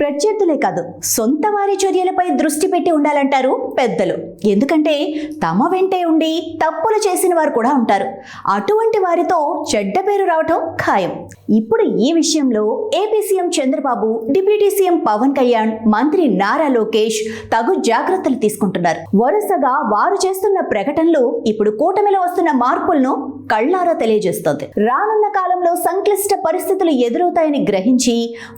ప్రత్యర్థులే కాదు సొంత వారి చర్యలపై దృష్టి పెట్టి ఉండాలంటారు పెద్దలు. ఎందుకంటే తమ వెంటే ఉండి తప్పులు చేసిన వారు కూడా ఉంటారు. అటువంటి వారితో చెడ్డ పేరు రావటం ఖాయం. ఇప్పుడు ఈ విషయంలో AP CM Chandrababu deputy CM Pawan Kalyan మంత్రి నారా లోకేష్ తగు జాగ్రత్తలు తీసుకుంటున్నారు. వరుసగా వారు చేస్తున్న ప్రకటనలు ఇప్పుడు కూటమిలో వస్తున్న మార్పులను కళ్ళారా తెలియజేస్తోంది. రానున్న కాలంలో సంక్లిష్ట పరిస్థితులు ఎదురవుతాయని గ్రహించి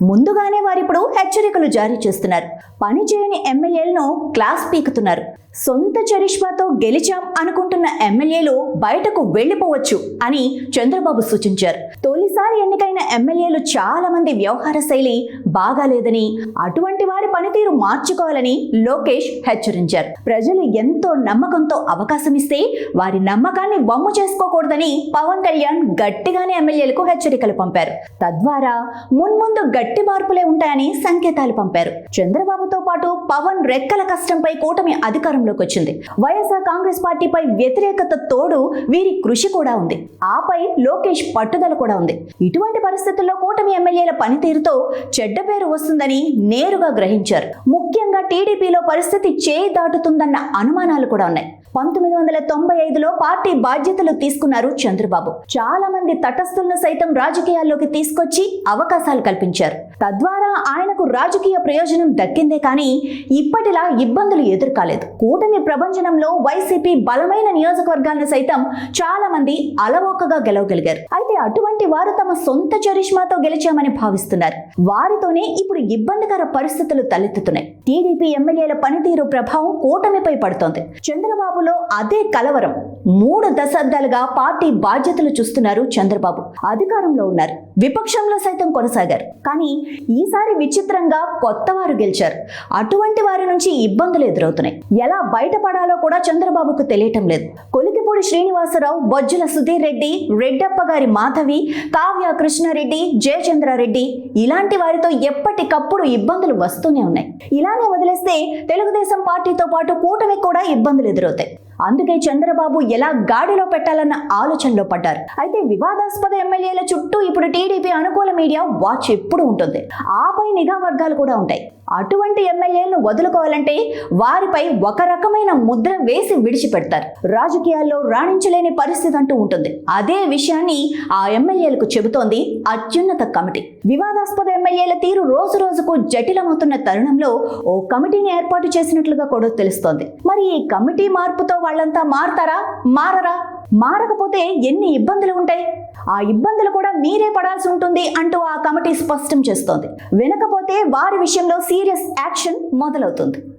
ముందుగానే వారిప్పుడు హెచ్చరికలు జారీ చేస్తున్నారు. పనిచేయని ఎమ్మెల్యేలను క్లాస్ పీకుతున్నారు. సొంత చరిష్మాతో గెలిచాం అనుకుంటున్న ఎమ్మెల్యేలు బయటకు వెళ్ళిపోవచ్చు అని చంద్రబాబు సూచించారు. తొలిసారి ఎన్నికైన ఎమ్మెల్యేలు చాలా మంది వ్యవహార శైలి బాగాలేదని అటువంటి వారి పనితీరు మార్చుకోవాలని లోకేష్ హెచ్చరించారు. ప్రజలు ఎంతో నమ్మకంతో అవకాశం ఇస్తే వారి నమ్మకాన్ని వమ్ము చేసుకోకూడదని పవన్ కళ్యాణ్ గట్టిగానే ఎమ్మెల్యేలకు హెచ్చరికలు పంపారు. తద్వారా మున్ముందు గట్టి మార్పులే ఉంటాయని సంకేతాలు పంపారు. చంద్రబాబుతో పాటు పవన్ రెక్కల కష్టంపై కూటమి అధికారంలోకి వచ్చింది. వైఎస్ఆర్ కాంగ్రెస్ పార్టీపై వ్యతిరేకత తోడు వీరి కృషి కూడా ఉంది. ఆపై లోకేష్ పట్టుదల కూడా ఉంది. ఇటువంటి పరిస్థితుల్లో కూటమి ఎమ్మెల్యేల పనితీరుతో చెడ్డ పేరు వస్తుందని నేరుగా గ్రహించారు. ముఖ్యంగా టీడీపీలో పరిస్థితి చేయి దాటుతుందన్న అనుమానాలు కూడా ఉన్నాయి. పంతొమ్మిది వందల తొంభై ఐదులో పార్టీ బాధ్యతలు తీసుకున్నారు చంద్రబాబు. చాలా మంది తటస్థులను సైతం రాజకీయాల్లోకి తీసుకొచ్చి అవకాశాలు కల్పించారు. తద్వారా ఆయనకు రాజకీయ ప్రయోజనం దక్కిందే కానీ ఇప్పటిలా ఇబ్బందులు ఎదుర్కాలేదు. కూటమి ప్రభంజనంలో వైసీపీ బలమైన నియోజకవర్గాలను సైతం చాలా మంది అలవోకగా గెలవగలిగారు. అయితే అటువంటి వారు తమ సొంత చరిష్మాతో గెలిచామని భావిస్తున్నారు. వారితోనే ఇప్పుడు ఇబ్బందికర పరిస్థితులు తలెత్తుతున్నాయి. టీడీపీ ఎమ్మెల్యేల పనితీరు ప్రభావం కూటమిపై పడుతోంది. చంద్రబాబులో అదే కలవరం. మూడు దశాబ్దాలుగా పార్టీ బాధ్యతలు చూస్తున్నారు చంద్రబాబు. అధికారంలో ఉన్నారు. విపక్షంలో సైతం కొనసాగారు. కానీ ఈసారి విచిత్రంగా కొత్త వారు గెలిచారు. అటువంటి వారి నుంచి ఇబ్బందులు ఎదురవుతున్నాయి. ఎలా బయటపడాలో కూడా చంద్రబాబుకు తెలియటం లేదు. కొలి శ్రీనివాసరావు బొజ్జుల సుధీర్ రెడ్డి రెడ్డప్ప గారి మాధవి కావ్య కృష్ణారెడ్డి జయచంద్రారెడ్డి ఇలాంటి వారితో ఎప్పటికప్పుడు ఇబ్బందులు వస్తూనే ఉన్నాయి. ఇలానే వదిలేస్తే తెలుగుదేశం పార్టీతో పాటు కూటమి కూడా ఇబ్బందులు ఎదురవుతాయి. అందుకే చంద్రబాబు ఎలా గాడిలో పెట్టాలన్న ఆలోచనలో పడ్డారు. అయితే వివాదాస్పద ఎమ్మెల్యేల చుట్టూ ఇప్పుడు టీడీపీ అనుకూల మీడియా వాచ్ ఎప్పుడు ఉంటుంది? ఆపై నిఘా వర్గాలు కూడా ఉంటాయి. అటువంటి ఎమ్మెల్యేలను వదులుకోవాలంటే వారిపై ఒక రకమైన ముద్ర వేసి విడిచిపెడతారు. రాజకీయాల్లో రాణించలేని పరిస్థితి అంటూ ఉంటుంది. అదే విషయాన్ని ఆ ఎమ్మెల్యేలకు చెబుతోంది అత్యున్నత కమిటీ. వివాదాస్పద ఎమ్మెల్యేల తీరు రోజు రోజుకు జటిలమవుతున్న తరుణంలో ఓ కమిటీని ఏర్పాటు చేసినట్లుగా కూడా తెలుస్తోంది. మరి ఈ కమిటీ మార్పుతో వాళ్ళంతా మారతారా? మారరా? మారకపోతే ఎన్ని ఇబ్బందులు ఉంటాయి? ఆ ఇబ్బందులు కూడా మీరే పడాల్సి ఉంటుంది అంటూ ఆ కమిటీ స్పష్టం చేస్తోంది. వినకపోతే వారి విషయంలో సీరియస్ యాక్షన్ మొదలవుతుంది.